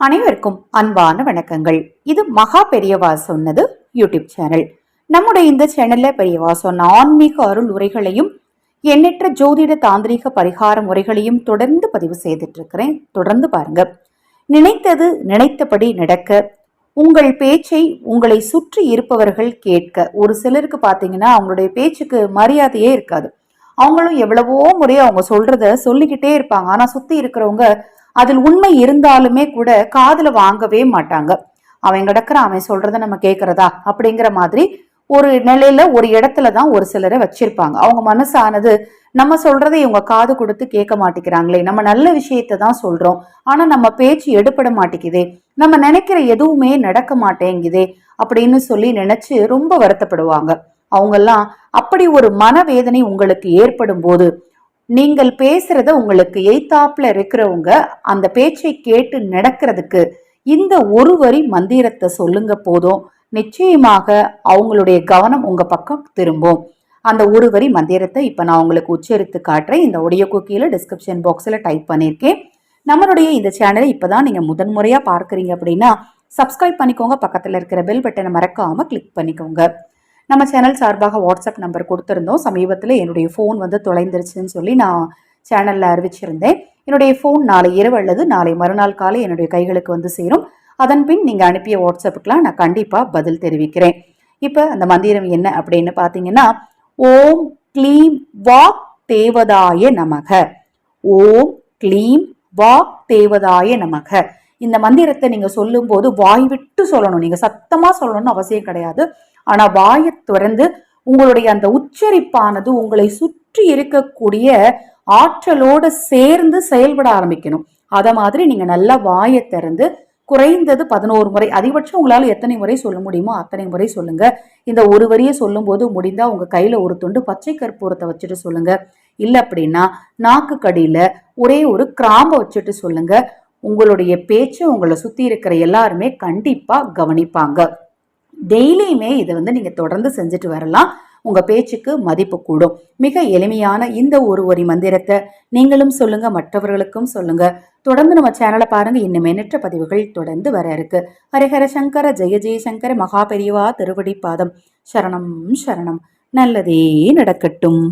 அனைவருக்கும் அன்பான வணக்கங்கள். இது மகா பெரியவா சொன்னது யூடியூப் சேனல். நம்முடைய இந்த சேனல்ல பெரியவா சொன்ன ஆன்மீக அருள் உரைகளையும் எண்ணற்ற ஜோதிட தாந்திரிக பரிகார முறைகளையும் தொடர்ந்து பதிவு செய்துட்டு இருக்கிறேன் தொடர்ந்து பாருங்க. நினைத்தது நினைத்தபடி நடக்க உங்கள் பேச்சை உங்களை சுற்றி இருப்பவர்கள் கேட்க. ஒரு சிலருக்கு பார்த்தீங்கன்னா அவங்களுடைய பேச்சுக்கு மரியாதையே இருக்காது. அவங்களும் எவ்வளவோ முறை அவங்க சொல்றத சொல்லிக்கிட்டே இருப்பாங்க. ஆனா சுத்தி இருக்கிறவங்க அதில் உண்மை இருந்தாலுமே கூட காதுல வாங்கவே மாட்டாங்க. அவன் கிடக்குற அவன் சொல்றத நம்ம கேட்கறதா அப்படிங்கிற மாதிரி ஒரு நிலையில ஒரு இடத்துல தான் ஒரு சிலரை வச்சிருப்பாங்க. அவங்க மனசானது நம்ம சொல்றதை இவங்க காது கொடுத்து கேட்க மாட்டேங்கிறாங்களே நம்ம நல்ல விஷயத்த தான் சொல்றோம். ஆனா நம்ம பேச்சு எடுபட மாட்டேங்குதே நம்ம நினைக்கிற எதுவுமே நடக்க மாட்டேங்குதே அப்படின்னு சொல்லி நினைச்சு ரொம்ப வருத்தப்படுவாங்க. அவங்கெல்லாம் அப்படி ஒரு மனவேதனை உங்களுக்கு ஏற்படும் போது நீங்கள் பேசுறத உங்களுக்கு எய்தாப்பில் இருக்கிறவங்க அந்த பேச்சை கேட்டு நடக்கிறதுக்கு இந்த ஒரு வரி மந்திரத்தை சொல்லுங்க போதும். நிச்சயமாக அவங்களுடைய கவனம் உங்க பக்கம் திரும்பும். அந்த ஒரு வரி மந்திரத்தை இப்போ நான் உங்களுக்கு உச்சரித்து காட்டுறேன். இந்த ஒடியோ குக்கியில் டிஸ்கிரிப்ஷன் பாக்ஸில் டைப் பண்ணியிருக்கேன். நம்மளுடைய இந்த சேனலை இப்போ தான் நீங்கள் முதன்முறையாக பார்க்குறீங்க அப்படின்னா சப்ஸ்கிரைப் பண்ணிக்கோங்க. பக்கத்தில் இருக்கிற பெல் பட்டனை மறக்காமல் கிளிக் பண்ணிக்கோங்க. நம்ம சேனல் சார்பாக வாட்ஸ்அப் நம்பர் கொடுத்துருந்தோம். சமீபத்தில் என்னுடைய ஃபோன் வந்து தொலைந்துருச்சுன்னு சொல்லி நான் சேனலில் அறிவிச்சிருந்தேன். என்னுடைய ஃபோன் நாளை இரவு அல்லது நாளை மறுநாள் காலை என்னுடைய கைகளுக்கு வந்து சேரும். அதன் பின் நீங்கள் அனுப்பிய வாட்ஸ்அப்புக்கெலாம் நான் கண்டிப்பாக பதில் தெரிவிக்கிறேன். இப்போ அந்த மந்திரம் என்ன அப்படின்னு பார்த்தீங்கன்னா ஓம் க்ளீம் வாக் தேவதாய நமக. ஓம் க்ளீம் வாக் தேவதாய நமக. இந்த மந்திரத்தை நீங்கள் சொல்லும்போது வாய் விட்டு சொல்லணும். நீங்கள் சத்தமாக சொல்லணும்னு அவசியம் கிடையாது. ஆனா வாயை திறந்து உங்களுடைய அந்த உச்சரிப்பானது உங்களை சுற்றி இருக்கக்கூடிய ஆற்றலோடு சேர்ந்து செயல்பட ஆரம்பிக்கணும். அதை மாதிரி நீங்க நல்லா வாயை திறந்து குறைந்தது பதினோரு முறை அதிகபட்சம் உங்களால் எத்தனை முறை சொல்ல முடியுமோ அத்தனை முறை சொல்லுங்க. இந்த ஒரு வரியை சொல்லும்போது முடிந்தா உங்க கையில ஒரு துண்டு பச்சை கற்பூரத்தை வச்சுட்டு சொல்லுங்க. இல்லை அப்படின்னா நாக்கு கடியில ஒரே ஒரு கிராம்பை வச்சுட்டு சொல்லுங்க. உங்களுடைய பேச்சு உங்களை சுத்தி இருக்கிற எல்லாருமே கண்டிப்பா கவனிப்பாங்க. டெய்லியுமே இதை வந்து நீங்கள் தொடர்ந்து செஞ்சுட்டு வரலாம். உங்கள் பேச்சுக்கு மதிப்பு கூடும். மிக எளிமையான இந்த ஒரு ஒரு மந்திரத்தை நீங்களும் சொல்லுங்க மற்றவர்களுக்கும் சொல்லுங்க. தொடர்ந்து நம்ம சேனலை பாருங்க. இன்னும் எண்ணற்ற பதிவுகள் தொடர்ந்து வர இருக்கு. ஹரிஹர சங்கர ஜெய ஜெயசங்கர மகா பெரியவா திருவடி பாதம் சரணம் சரணம். நல்லதே நடக்கட்டும்.